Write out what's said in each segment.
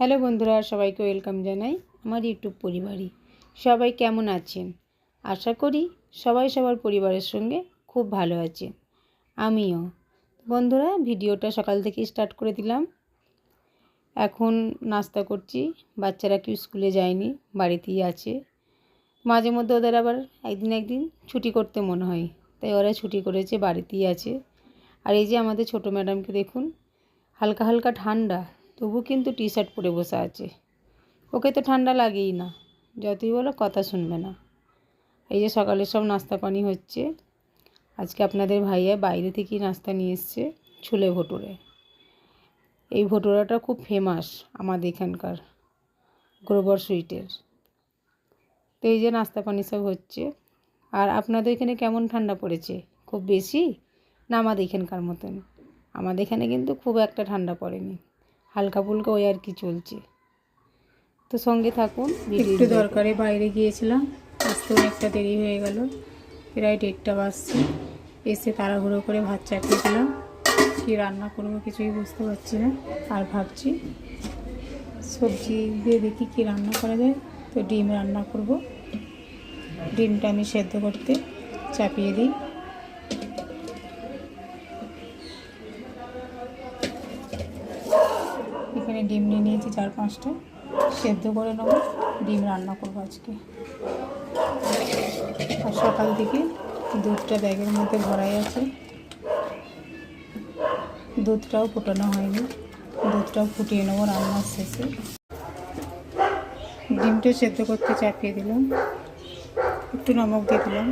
Hello বন্ধুরা, সবাইকে welcome জানাই আমার ইউটিউব পরিবারে। সবাই কেমন আছেন? আশা করি সবাই সবার পরিবারের সঙ্গে খুব ভালো আছেন। আমিও। বন্ধুরা, ভিডিওটা সকাল থেকে স্টার্ট করে দিলাম। এখন নাস্তা করছি, বাচ্চারা কেউ স্কুলে যায়নি, বাড়িতেই আছে। মাঝে মধ্যে ওদের আবার একদিন একদিন ছুটি করতে মনে হয়, তাই ওরা ছুটি করেছে, বাড়িতেই আছে। আর এই যে আমাদের ছোটো ম্যাডামকে দেখুন, হালকা হালকা ঠান্ডা তবু কিন্তু টি শার্ট পরে বসে আছে। ওকে তো ঠান্ডা লাগেই না। যতই বলো, কথা শুনবে না। এই যে সকালে সব নাস্তা পানি হচ্ছে। আজকে আপনাদের ভাইয়া বাইরে থেকেই নাস্তা নিয়ে এসছে ছুলে ভটুরে। এই ভটুরাটা খুব ফেমাস আমাদের এখানকার গ্রোবর সুইটের। তো এই যে নাস্তা পানি সব হচ্ছে। আর আপনাদের এখানে কেমন ঠান্ডা পড়েছে? খুব বেশি? না আমাদের এখানকার মতন। আমাদের এখানে কিন্তু খুব একটা ঠান্ডা পড়েনি। হালকা ফুলকা ওই আর কি চলছে। তো সঙ্গে থাকুন একটু দরকারে বাইরে গিয়েছিলাম আসতে অনেকটা দেরি হয়ে গেল প্রায় দেড়টা বাজছে। এসে তাড়াহুড়ো করে ভাত চাপিয়েছিলাম কী রান্না করব কিছুই বুঝতে পারছি না আর ভাবছি সবজি দিয়ে দেখি কী রান্না করা যায়। তো ডিম রান্না করব ডিমটা আমি সেদ্ধ করতে চাপিয়ে দিই। ডিম নিয়ে নিয়েছি চার পাঁচটা, সেদ্ধ করে নেব। ডিম রান্না করব আজকে। আর সকাল থেকে দুধটা ব্যাগের মধ্যে ভরাই আছে। দুধটাও ফোটানো হয়নি। দুধটাও ফুটিয়ে নেব রান্নার শেষে। ডিমটা সেদ্ধ করতে চাপিয়ে দিলাম। একটু নমক দিয়ে দিলাম।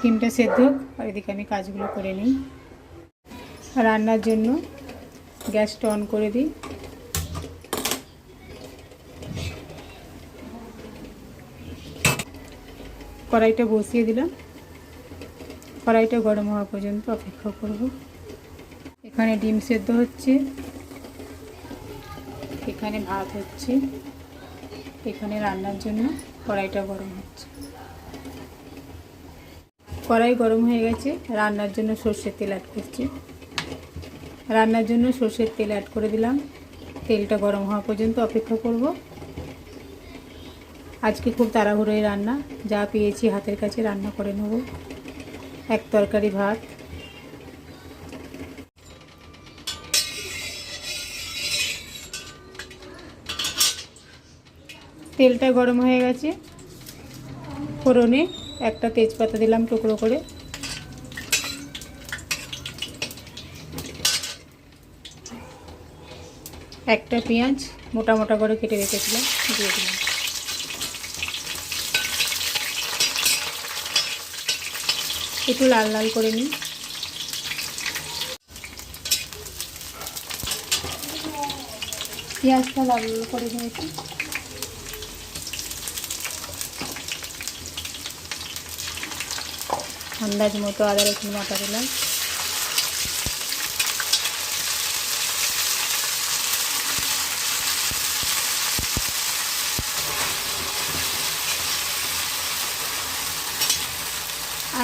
ডিমটা সেদ্ধ হোক, আর এদিকে আমি কাজগুলো করে নিই। রান্নার জন্য গ্যাসটা অন করে দিই। কড়াইটা বসিয়ে দিলাম। কড়াইটা গরম হওয়া পর্যন্ত অপেক্ষা করব। এখানে ডিম সেদ্ধ হচ্ছে। এখানে ভাত হচ্ছে। এখানে রান্নার জন্য কড়াইটা গরম হচ্ছে। কড়াই গরম হয়ে গেছে। রান্নার জন্য সর্ষের তেল অ্যাড করছি। রান্নার জন্য সর্ষের তেল অ্যাড করে দিলাম। তেলটা গরম হওয়া পর্যন্ত অপেক্ষা করব। আজকে খুব তাড়াহুড়োই রান্না। যা পেয়েছি হাতের কাছে রান্না করে নেব। এক তরকারি ভাত। তেলটা গরম হয়ে গেছে। ফোড়নে একটা তেজপাতা দিলাম টুকরো করে। একটা পেঁয়াজ মোটা মোটা করে কেটে রেখেছিলাম, দিয়ে দিলাম। একটু লাল লাল করে নিই। পেঁয়াজটা লাল লাল করে নিয়েছি। আন্দাজ মতো আদা রসুন বাটা দিলাম।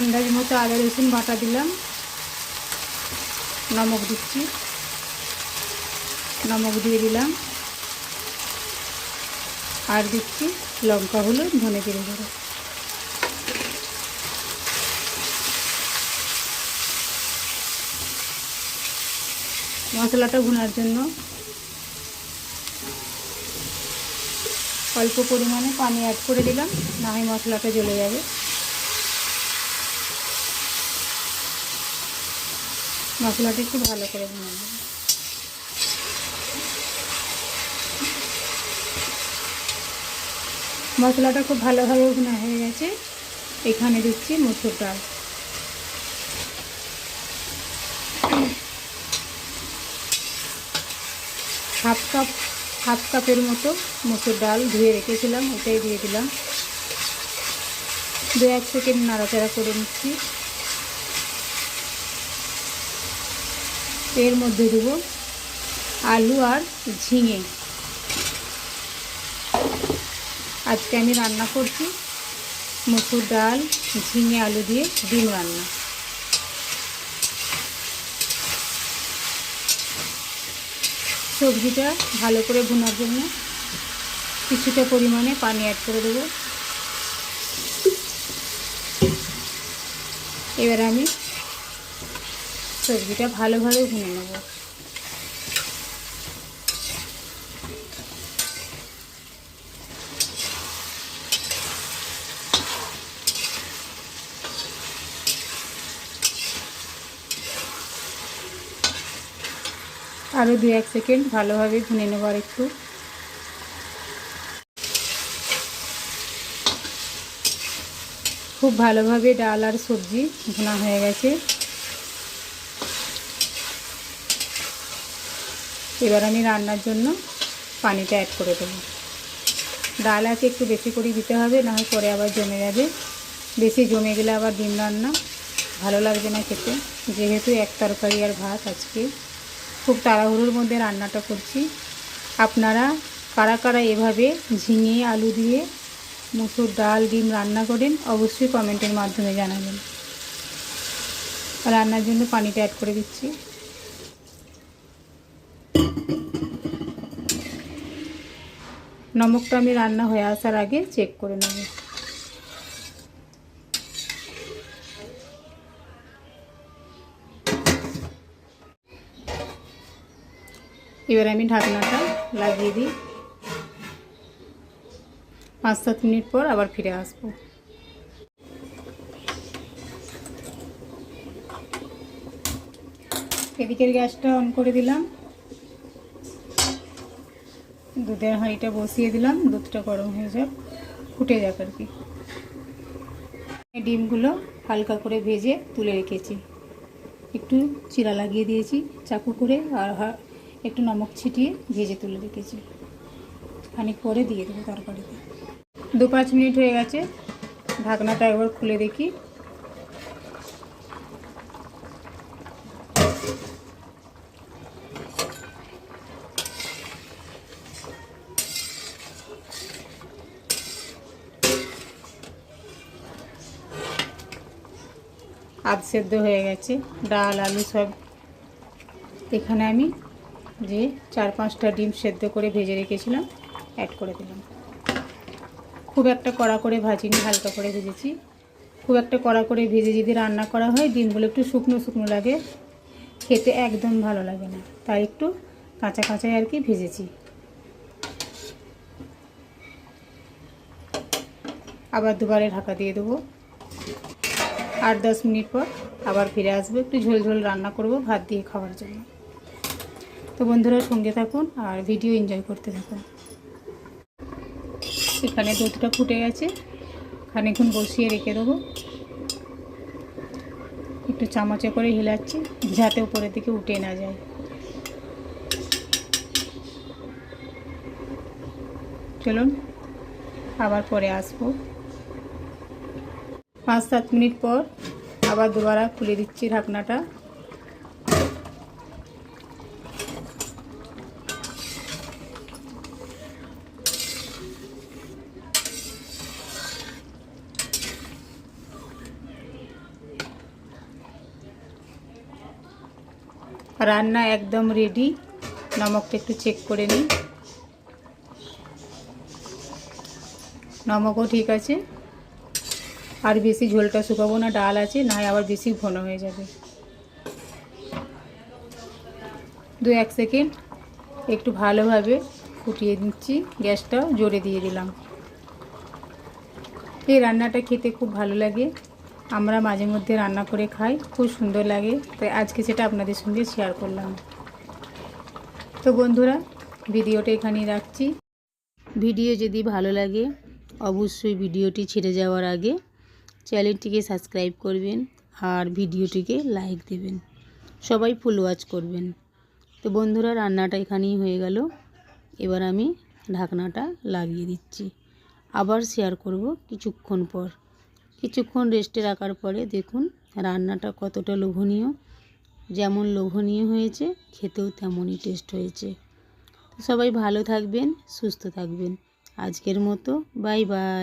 আন্দাজ মতো আদা, রসুন বাটা দিলাম। নমক দিচ্ছি। নমক দিয়ে দিলাম। আর দিচ্ছি লঙ্কা, হলুদ, ধনে জিরে গুঁড়ো মশলাটা ভুনার জন্য অল্প পরিমাণে পানি অ্যাড করে দিলাম। না হয় মশলাটা জ্বলে যাবে। মশলাটা একটু ভালো করে ভুনে নেব। মশলাটা খুব ভালোভাবে ভুনা হয়ে গেছে। এখানে দিচ্ছি মসুর ডাল। হাফ কাপ, হাফ কাপের মতো মসুর ডাল ধুয়ে রেখেছিলাম, ওটাই দিয়ে দিলাম। দু এক সেকেন্ড নাড়াচাড়া করে নিচ্ছি। এর মধ্যে দেব আলু আর ঝিঙে। আজকে আমি রান্না করছি মসুর ডাল, ঝিঙে আলু দিয়ে ডিম রান্না। সবজিটা ভালো করে ভুনার জন্য কিছুটা পরিমাণে পানি অ্যাড করে দেবো। এবার আমি সবজিটা ভালোভাবে ভুনে নেব। আরও দু এক সেকেন্ড ভালোভাবে ভুনে নেব আর একটু খুব ভালোভাবে ডাল আর সবজি ভুনা হয়ে গেছে। এবার আমি রান্নার জন্য পানিটা অ্যাড করে দেবো। ডাল আছে একটু বেশি করে দিতে হবে, না হয় পরে আবার জমে যাবে। বেশি জমে গেলে আবার ডিম রান্না ভালো লাগবে না খেতে। যেহেতু এক তরকারি আর ভাত আজকে। খুব তাড়াহুড়োর মধ্যে রান্নাটা করছি। আপনারা কারা কারা এভাবে ঝিঙে, আলু দিয়ে মুসুর ডাল, ডিম রান্না করেন, অবশ্যই কমেন্টের মাধ্যমে জানাবেন। রান্নার জন্য পানিটা অ্যাড করে দিচ্ছি। নমকটা আমি রান্না হয়ে আসার আগে চেক করে নেব। এবার আমি ঢাকনাটা লাগিয়ে দিই। পাঁচ সাত মিনিট পর আবার ফিরে আসব। এদিকের গ্যাসটা অন করে দিলাম। দুধের হাঁড়িটা বসিয়ে দিলাম, দুধটা গরম হয়ে যাক, ফুটে যাক আর কি। ডিমগুলো হালকা করে ভেজে তুলে রেখেছি। একটু চিরা লাগিয়ে দিয়েছি, চাকু করে আর একটু নমক ছিটিয়ে ভেজে তুলে রেখেছি। খানিক পরে দিয়ে দেবো তরকারিতে। দু পাঁচ মিনিট হয়ে গেছে, ঢাকনাটা একবার খুলে দেখি। আধ সেদ্ধ হয়ে গেছে, ডাল, আলু সব। এখানে আমি যে চার পাঁচটা ডিম সেদ্ধ করে ভেজে রেখেছিলাম অ্যাড করে দিলাম। খুব একটা কড়া করে ভাজিনি, হালকা করে ভেজেছি। খুব একটা কড়া করে ভেজে যদি রান্না করা হয়, ডিমগুলো একটু শুকনো শুকনো লাগে। খেতে একদম ভালো লাগে না, তাই একটু কাঁচা কাঁচাই আর কি ভেজেছি। আবার দুবারে ঢাকা দিয়ে দেবো। আট দশ মিনিট পর আবার ফিরে আসব, একটু ঝোল ঝোল রান্না করব, ভাত দিয়ে খাওয়ার জন্য। তো বন্ধুরা সঙ্গে থাকুন আর ভিডিও এনজয় করতে থাকুন। এখানে দুধটা ফুটে গেছে খানিক্ষণ বসিয়ে রেখে দেবো। একটু চামচে করে হিলাচ্ছি, যাতে উপরের দিকে উঠে না যায়। চলুন, আবার পরে আসব। পাঁচ সাত মিনিট পর আবার দুবারা খুলে দিচ্ছি ঢাকনাটা। রান্না একদম রেডি নমকটা একটু চেক করে নিই। নমকও ঠিক আছে। আর বেশি ঝোলটা শুকাবো না, ডাল আছে না আবার বেশি ঘন হয়ে যাবে। দু এক সেকেন্ড, একটু ভালোভাবে ফুটিয়ে দিচ্ছি গ্যাসটা জোরে দিয়ে দিলাম। এই রান্নাটা খেতে খুব ভালো লাগে, আমরা মাঝে মধ্যে রান্না করে খাই, খুব সুন্দর লাগে, তাই আজকে সেটা আপনাদের সঙ্গে শেয়ার করলাম। তো বন্ধুরা, ভিডিওটা এখানেই রাখছি। ভিডিও যদি ভালো লাগে, অবশ্যই ভিডিওটি ছেড়ে যাওয়ার আগে চ্যানেলটিকে সাবস্ক্রাইব করবেন আর ভিডিওটিকে লাইক দেবেন। সবাই ফুল ওয়াচ করবেন। তো বন্ধুরা, রান্নাটা এখানেই হয়ে গেল। এবার আমি ঢাকনাটা লাগিয়ে দিচ্ছি। আবার শেয়ার করব কিছুক্ষণ পর। কিছুক্ষণ রেস্টে রাখার পরে দেখুন, রান্নাটা কতটা লোভনীয়। যেমন লোভনীয় হয়েছে, খেতেও তেমনই টেস্ট হয়েছে। সবাই ভালো থাকবেন, সুস্থ থাকবেন। আজকের মতো বাই বাই